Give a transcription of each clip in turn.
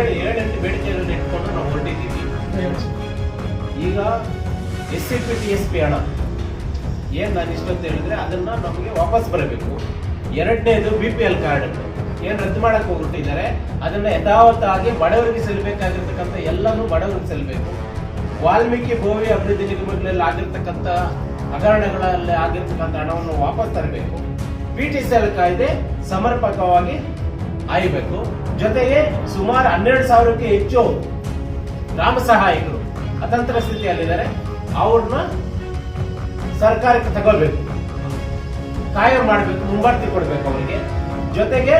ಏಳೆಂಟು ಬೇಡಿಕೆಗಳನ್ನ ಇಟ್ಕೊಂಡು ನಾವು ಹೊರಟಿದ್ದೀವಿ. ಈಗ S C P T S P ಹಣ ಏನ್ ನಾನು ಇಷ್ಟೊತ್ತು ಹೇಳಿದ್ರೆ ಅದನ್ನ ನಮಗೆ ವಾಪಸ್ ಬರಬೇಕು. ಎರಡನೇದು ಬಿ ಪಿ ಎಲ್ ಕಾರ್ಡ್ ಏನು ರದ್ದು ಮಾಡಕ್ ಹೋಗ್ಬಿಟ್ಟಿದ್ದಾರೆ, ಅದನ್ನ ಯಥಾವತ್ತಾಗಿ ಬಡವರಿಗೆ ಸಲ್ಲಬೇಕಾಗಿರ್ತಕ್ಕಂಥ ಎಲ್ಲನೂ ಬಡವರಿಗೆ ಸಲ್ಲಬೇಕು. ವಾಲ್ಮೀಕಿ ಭೂಮಿ ಅಭಿವೃದ್ಧಿ ನಿಗಮಗಳಲ್ಲಿ ಆಗಿರ್ತಕ್ಕಂಥ ಹಗರಣಗಳಲ್ಲಿ ಆಗಿರ್ತಕ್ಕಂಥ ಹಣವನ್ನು ವಾಪಸ್ ತರಬೇಕು. ಪಿ ಟಿ ಸಿ ಎಲ್ ಕಾಯ್ದೆ ಸಮರ್ಪಕವಾಗಿ ಆಯ್ಬೇಕು. ಜೊತೆಗೆ ಸುಮಾರು ಹನ್ನೆರಡು ಸಾವಿರಕ್ಕೆ ಹೆಚ್ಚು ಗ್ರಾಮ ಸಹಾಯಕರು ಅತಂತ್ರ ಸ್ಥಿತಿಯಲ್ಲಿದ್ದಾರೆ. ಅವ್ರನ್ನ ಸರ್ಕಾರಕ್ಕೆ ತಗೊಳ್ಬೇಕು. ಕಾಯಂ ಮಾಡಬೇಕು, ಮುಂಬಡ್ತಿ ಕೊಡಬೇಕು ಅವರಿಗೆ. ಜೊತೆಗೆ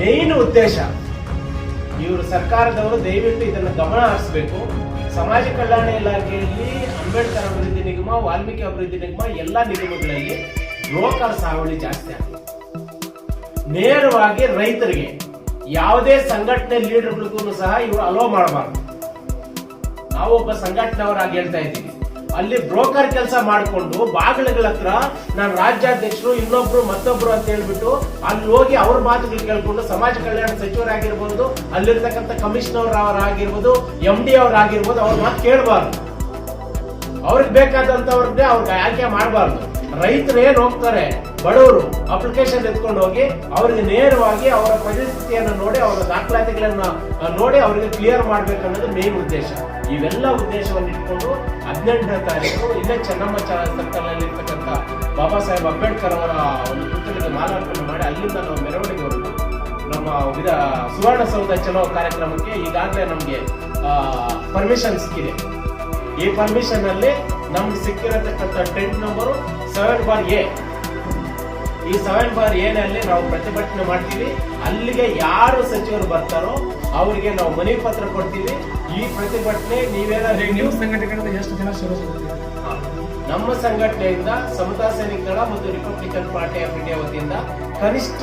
ಮೇನ್ ಉದ್ದೇಶ, ಇವರು ಸರ್ಕಾರದವರು ದಯವಿಟ್ಟು ಇದನ್ನು ಗಮನ ಹರಿಸಬೇಕು. ಸಮಾಜ ಕಲ್ಯಾಣ ಇಲಾಖೆಯಲ್ಲಿ ಅಂಬೇಡ್ಕರ್ ಅಭಿವೃದ್ಧಿ ನಿಗಮ, ವಾಲ್ಮೀಕಿ ಅಭಿವೃದ್ಧಿ ನಿಗಮ, ಎಲ್ಲ ನಿಗಮಗಳಲ್ಲಿ ಯುವಕರ ಸಾವಳಿ ಜಾಸ್ತಿ ಆಗಿದೆ ನೇರವಾಗಿ ರೈತರಿಗೆ ಯಾವುದೇ ಸಂಘಟನೆ ಲೀಡರ್ಗಳಿಗೂ ಸಹ ಇವರು ಅಲೋ ಮಾಡಬಾರ್ದು. ನಾವು ಒಬ್ಬ ಸಂಘಟನೆಯವರಾಗಿ ಹೇಳ್ತಾ ಇದ್ದೀವಿ. ಅಲ್ಲಿ ಬ್ರೋಕರ್ ಕೆಲಸ ಮಾಡಿಕೊಂಡು ಬಾಗಿಲುಗಳ ಹತ್ರ ನಾನು ರಾಜ್ಯಾಧ್ಯಕ್ಷರು, ಇನ್ನೊಬ್ರು, ಮತ್ತೊಬ್ರು ಅಂತ ಹೇಳ್ಬಿಟ್ಟು ಅಲ್ಲಿ ಹೋಗಿ ಅವ್ರ ಮಾತುಗಳು ಕೇಳ್ಕೊಂಡು ಸಮಾಜ ಕಲ್ಯಾಣ ಸಚಿವರಾಗಿರ್ಬೋದು, ಅಲ್ಲಿರ್ತಕ್ಕಂಥ ಕಮಿಷನರ್ ಅವರಾಗಿರ್ಬೋದು ಎಂ ಡಿ ಅವರಾಗಿರ್ಬೋದು, ಅವ್ರ ಮಾತು ಕೇಳಬಾರ್ದು. ಅವ್ರಿಗೆ ಬೇಕಾದಂತವ್ರಿಗೆ ಅವ್ರಿಗೆ ಆಯ್ಕೆ ಮಾಡಬಾರ್ದು. ರೈತರು ಏನ್ ಹೋಗ್ತಾರೆ? ಬಡವರು ಅಪ್ಲಿಕೇಶನ್ ಎತ್ಕೊಂಡು ಹೋಗಿ ಅವರಿಗೆ ನೇರವಾಗಿ ಅವರ ಪರಿಸ್ಥಿತಿಯನ್ನು ನೋಡಿ, ಅವರ ದಾಖಲಾತಿಗಳನ್ನ ನೋಡಿ ಅವರಿಗೆ ಕ್ಲಿಯರ್ ಮಾಡ್ಬೇಕು ಅನ್ನೋದು ಮೇನ್ ಉದ್ದೇಶ. ಇವೆಲ್ಲ ಉದ್ದೇಶವನ್ನು ಇಟ್ಕೊಂಡು ಹದಿನೆಂಟನೇ ತಾರೀಕು ಇಲ್ಲೇ ಚೆನ್ನಮ್ಮ ಸರ್ಕಲ್ ಅಲ್ಲಿ ಇರ್ತಕ್ಕಂಥ ಬಾಬಾ ಸಾಹೇಬ್ ಅಂಬೇಡ್ಕರ್ ಅವರ ಒಂದು ಪುಸ್ತಕದ ಮಾಲಾರ್ಪಣೆ ಮಾಡಿ ಅಲ್ಲಿಂದ ನಾವು ಮೆರವಣಿಗೆ ಹೊರಟು. ನಮ್ಮ ವಿಧ ಸುವರ್ಣಸೌಧ ಚಲೋ ಕಾರ್ಯಕ್ರಮಕ್ಕೆ ಈಗಾಗಲೇ ನಮಗೆ ಪರ್ಮಿಷನ್ ಸಿಕ್ಕಿದೆ ಈ ಪರ್ಮಿಷನ್ ಅಲ್ಲಿ ನಮ್ಗೆ ಸಿಕ್ಕಿರತಕ್ಕಂಥ tent number seven bar A ಈ ಸೆವೆನ್ ಬಾರ್ ಏನಲ್ಲಿ ನಾವು ಪ್ರತಿಭಟನೆ ಮಾಡ್ತೀವಿ. ಅಲ್ಲಿಗೆ ಯಾರು ಸಚಿವರು ಬರ್ತಾರೋ ಅವರಿಗೆ ನಾವು ಮನೆ ಪತ್ರ ಕೊಡ್ತೀವಿ. ಈ ಪ್ರತಿಭಟನೆ ನೀವೇನಾದ್ರೂ ನೀವು ಸಂಘಟನೆಗಳಿಂದ ಎಷ್ಟು ಜನ ಶುರು ನಮ್ಮ ಸಂಘಟನೆಯಿಂದ ಸಮತಾ ಸೈನಿಕ ದಳ ಮತ್ತು ರಿಪಬ್ಲಿಕನ್ ಪಾರ್ಟಿ ಆಫ್ ಇಂಡಿಯಾ ವತಿಯಿಂದ ಕನಿಷ್ಠ